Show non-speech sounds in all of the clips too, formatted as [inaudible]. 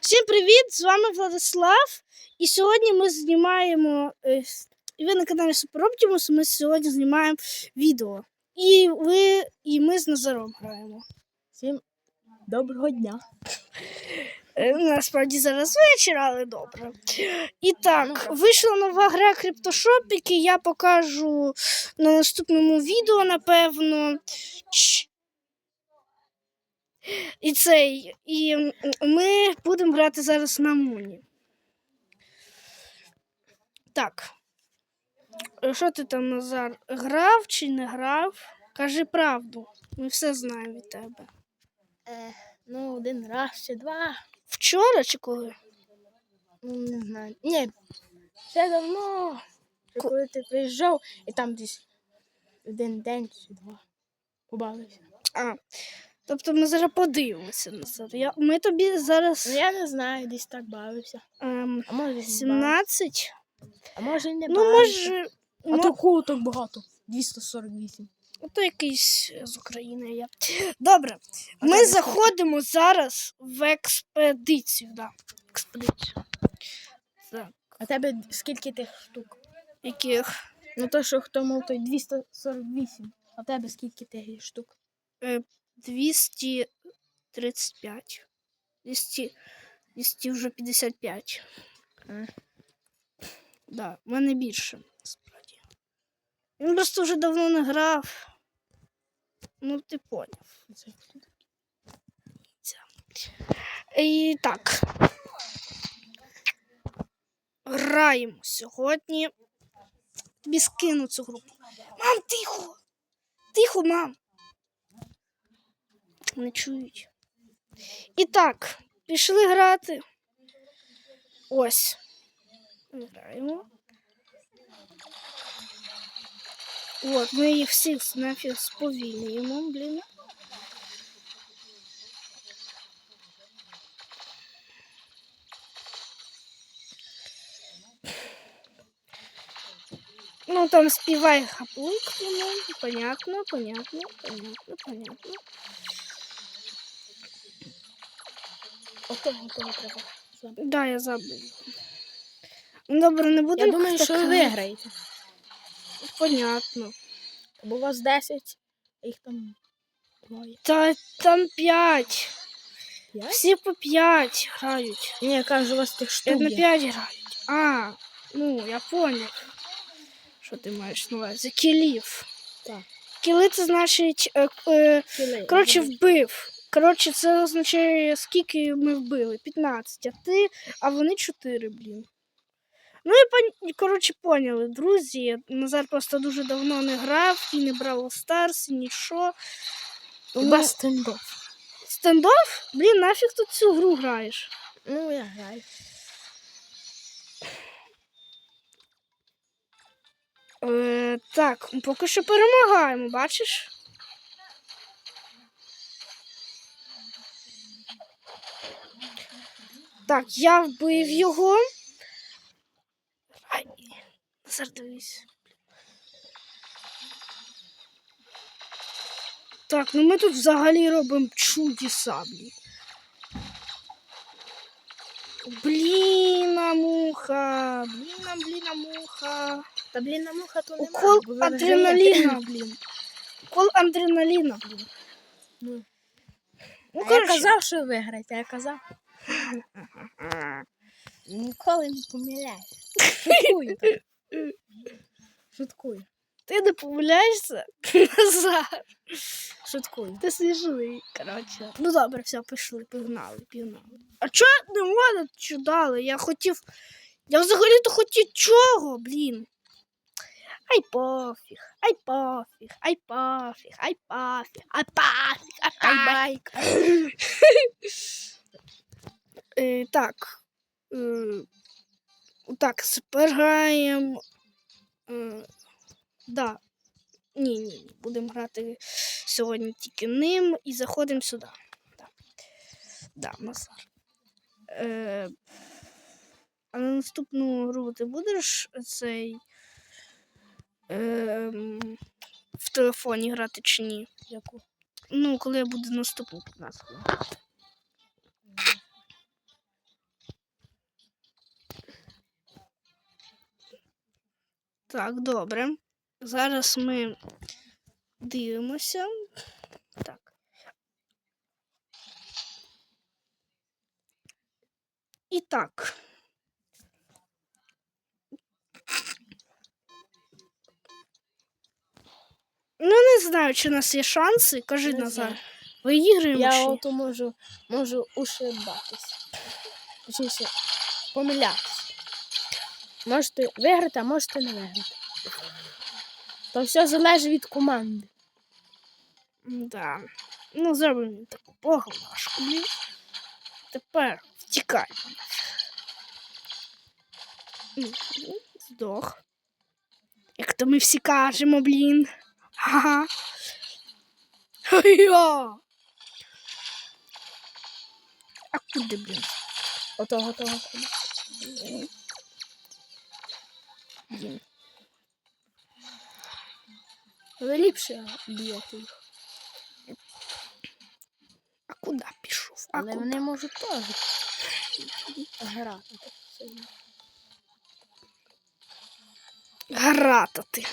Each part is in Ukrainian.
Всім привіт! З вами Владислав. І сьогодні ми знімаємо. е, І ви на каналі Optimus, Ми сьогодні знімаємо відео. І ви, і ми з Назаром граємо. Всім доброго дня. Е, Насправді зараз вечір, але добре. І так, вийшла нова гра Криптошопіки. Я покажу на наступному відео, напевно. І цей. І ми будемо грати зараз на Муні. Так. Що ти там, Назар? Грав чи не грав? Кажи правду. Ми все знаємо від тебе. Е, ну, один раз чи два. Вчора чи коли? Ну, не знаю. Ні, ще давно. Ко- коли ти приїжджав і там десь один день чи два побавився. А, тобто ми зараз подивимося на це. Я, ми тобі зараз Ну я не знаю, десь так бавився. ем, А може і не бавився. 17. А може не Ну, може, А мо- то кого так багато? 248. то якийсь з України є. Добре, А ми заходимо зараз в експедицію. Да. Експедицію. Так, А тебе скільки тих штук? яких? Ну то, що хто мав той 248. А тебе скільки тих штук? Е, 235. 200, 200 вже 55. А. Да, в мене більше, насправді. Він просто вже давно не грав. Ну, ти поняв. І так. Граємо сьогодні. Тобі скину цю групу. Мам, тихо! Тихо, мам. Не чують. І так, пішли грати. Ось. Граємо. От, ми їх всіх нафіг сповільнюємо, блін. Ну, там співай хапунк, ну, понятно, понятно, понятно, понятно. Ото готово треба. забити. Да, я забув. Ну, добре, не будемо. Я думаю, що ви виграєте. Понятно. Бо у вас 10, а їх там двоє. Та там п'ять. П'ять? Всі по п'ять грають. Ні, я кажу, у вас тих штук на є. п'ять грають. А, ну, я поняв. Що ти маєш на увазі? Кілів. Так. Кіли це значить. Е, е, Філе. Коротше, вбив. Коротше, це означає, скільки ми вбили. 15, а ти, а вони 4, блін. Ну і коротше, поняли, друзі. Назар просто дуже давно не грав і не брав Старс, і нічого. У Тому- вас стендов. Стендов? Блін, нафіг тут цю гру граєш? Ну, я граю. Е, так, поки що перемагаємо, бачиш? Так, я вбив його. Ай, Назар. Так, ну ми тут взагалі робимо чудеса, блін. Блін, муха, блін, блін, муха. Та блін, на муха то немає. Укол адреналіна, блін. Укол адреналіна, блін. Ну, Ну, а я коротше. казав, що виграєте, я казав. Ніколи не помиляюсь. Шуткую. [laughs] Шуткую. Ти не помиляєшся? Назар. Шуткую. Ти смішний, коротше. Ну добре, все, пішли, пігнали, пігнали. А чого не можна що дали? Я хотів. Я взагалі-то хотів чого, блін. Ай пофіг, ай пофіг, ай пофіг, ай пофіг, ай пофіг, ай Ай, пофіг. байк. Е, так. Е, так, граємо. Е, да. Ні, ні, ні. Будемо грати сьогодні тільки ним і заходимо сюди. Да, да Назар. Е, а на наступну гру ти будеш цей. Е, в телефоні грати чи ні? Яку? Ну, коли я буду наступну 15 хвилин. Так, добре. Зараз ми дивимося. Так. І так. Ну, не знаю, чи у нас є шанси. Кажи, Не Назар. Виіграємо Я чи ото можу, можу ушибатися. Точніше, помилятися. Можете виграти, а можете не виграти. То все залежить від команди. Да. Ну, зробимо таку поглашку. Тепер втікай. Ну, Здох. Як то ми всі кажемо, блін. Ага. Ха-я. А куди, блін? Ото готово. Ліпше б'єте їх. А куди пішов? А Але куди? вони можуть теж грати. Гратати.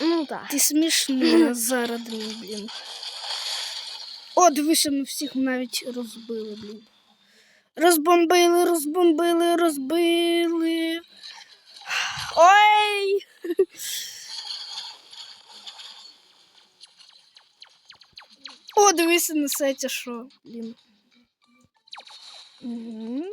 Ну так. Ти смішний [clears throat] зараз, блін. О, дивися, ми всіх навіть розбили, блін. Розбомбили, розбомбили, розбили. Ой! [laughs] О, дивися, несеться що, блін. Мгм.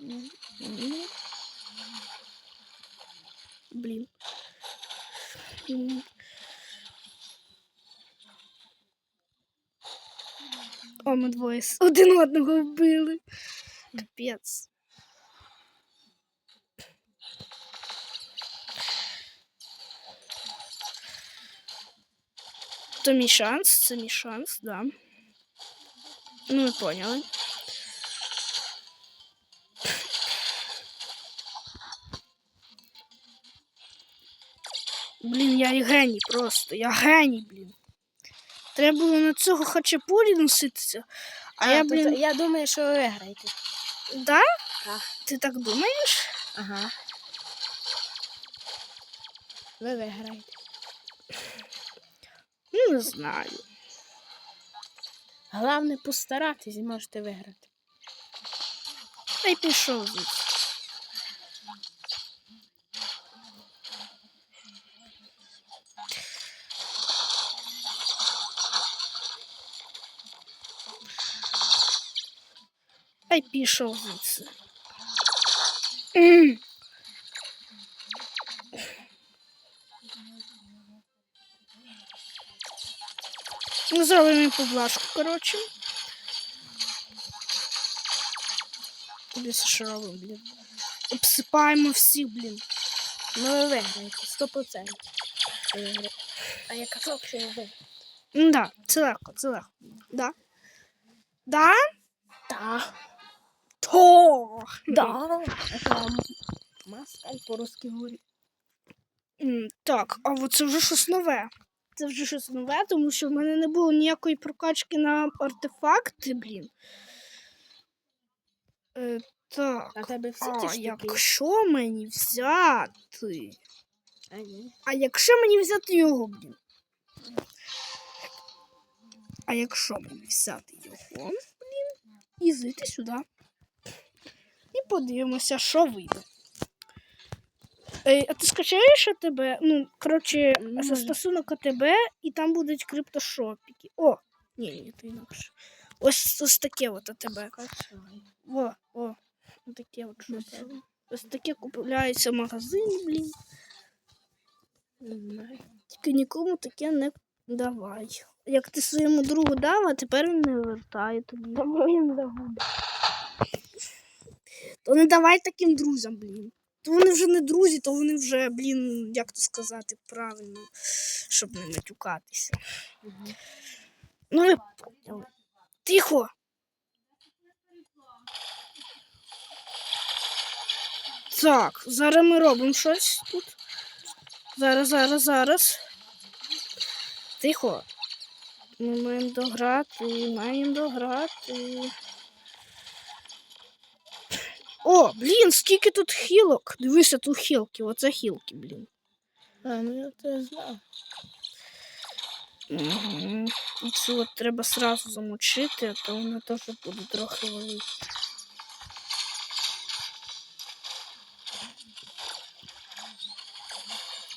Мгм. Блін. М. О, ми двоє с- один одного вбили. Капець. То мій шанс, це мій шанс, да. Ну, ви поняли. Блін, я геній просто. Я геній, блін. Треба було на цього хачапурі носитися. А, я, то- блін. я думаю, що ви виграєте. Да? Так. Ти так думаєш? Ага. Ви виграєте. Не знаю. Головне постаратись і можете виграти. Та й пішов звідси. Та й пішов звідси. Зробимо їм поблажку, коротше. Десь що робимо, блін. Обсипаємо всіх, блін. Ну ви виграєте, 100%. А я казав, що ви виграєте. Ну да, це легко, це легко. Да? Да? Так. То. Да. Это маскаль по-русски говорить. Так, а от це вже щось нове. Це вже щось нове, тому що в мене не було ніякої прокачки на артефакти, блін. Е, так. А тебе всі А ті штуки. якщо мені взяти. А, ні. А якщо мені взяти його, блін? А якщо мені взяти його, блін, і зайти сюди. І подивимося, що вийде. Ей, а ти скачаєш АТБ? Ну, коротше, застосунок АТБ, і там будуть криптошопіки. О! Ні, ні, то інакше. Ось, ось таке от АТБ. О, о, ось таке от щось. Ось таке купляється в магазині, блін. Тільки нікому таке не давай. Як ти своєму другу дав, а тепер він не вертає тобі. Він загубив. То не давай таким друзям, блін. То вони вже не друзі, то вони вже, блін, як то сказати правильно, щоб не матюкатися. Ну ви. Тихо. Так, зараз ми робимо щось тут. Зараз, зараз, зараз. Тихо. Ми маємо дограти, маємо дограти. О, блін, скільки тут хілок. Дивися, тут хілки, оце хілки, блін. А, ну я це знав. Угу. Це от треба сразу замочити, а то воно теж буде трохи велике.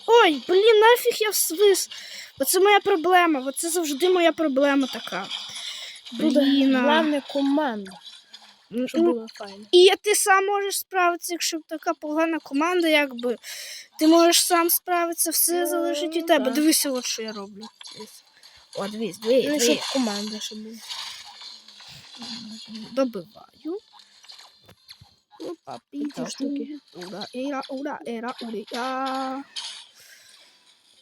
Ой, блін, нафіг я свис. Оце моя проблема. Оце завжди моя проблема така. Блін. головне команда, щоб Ну, було файно. І ти сам можеш справитися, якщо така погана команда, якби ти можеш сам справитися, все Ну, залежить від тебе. так. Дивися, от що я роблю. О, дивись, дивись, Ну, дивись. щоб команда, щоб була. Добиваю. Опа, Такі штуки. Ура, ера, ура, ера, ура.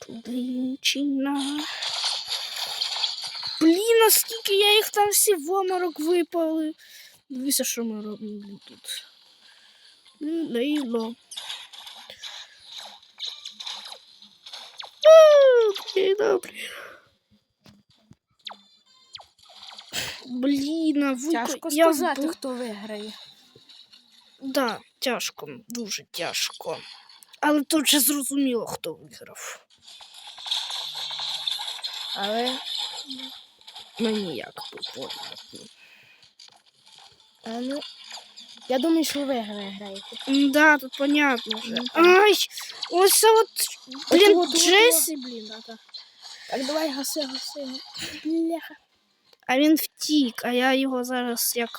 Тудинчина. Блін, наскільки я їх там всі в оморок випали. Дивися, що ми робимо тут. Лейло. Блін, а, блін. А вуйко, Тяжко я сказати, вбив- хто виграє. Да, тяжко, дуже тяжко. Але тут вже зрозуміло, хто виграв. Але Мені як би понятно. А, ну, я думаю, що ви виграєте. М, Да, тут понятно вже. Ну. Ай! Ось це от, блін, от. Джесі, блін. а та- Так, давай гаси, гаси. Бляха. А він втік, а я його зараз як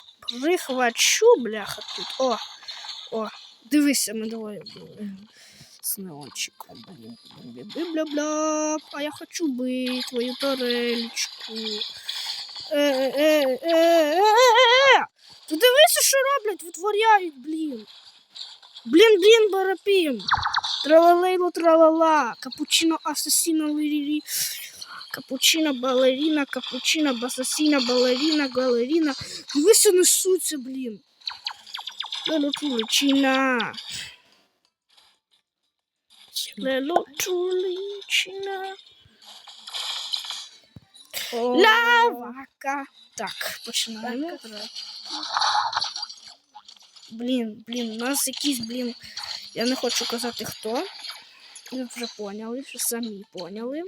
прихвачу, бляха, тут. О, о, дивися, ми двоє були. З неончиком, блін. Бля-бля-бля. А я хочу бити твою тарелечку. Е-е-е-е-е-е. Ти дивися, що роблять, витворяють, блін. Блін, блін, барапім. Тралалейло тралала. Капучино асасіно лирірі. Капучино балеріна, капучино басасіна, балеріна, галеріна. Дивися, несуться, блін. Лело чуличина. Лело чуличина. Лавака. Так, починаємо. Блін, блін, у нас якийсь, блін. Я не хочу казати хто. Ви вже поняли, вже самі поняли.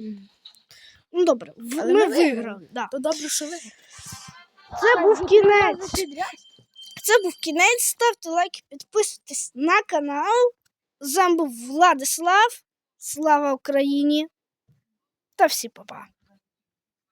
Ну добре, в- Але ми ми виграли. виграли. Да. То добре, що ви. Це був кінець. Це був кінець. Ставте лайки, підписуйтесь на канал. З вами був Владислав. Слава Україні! Та всі па-па.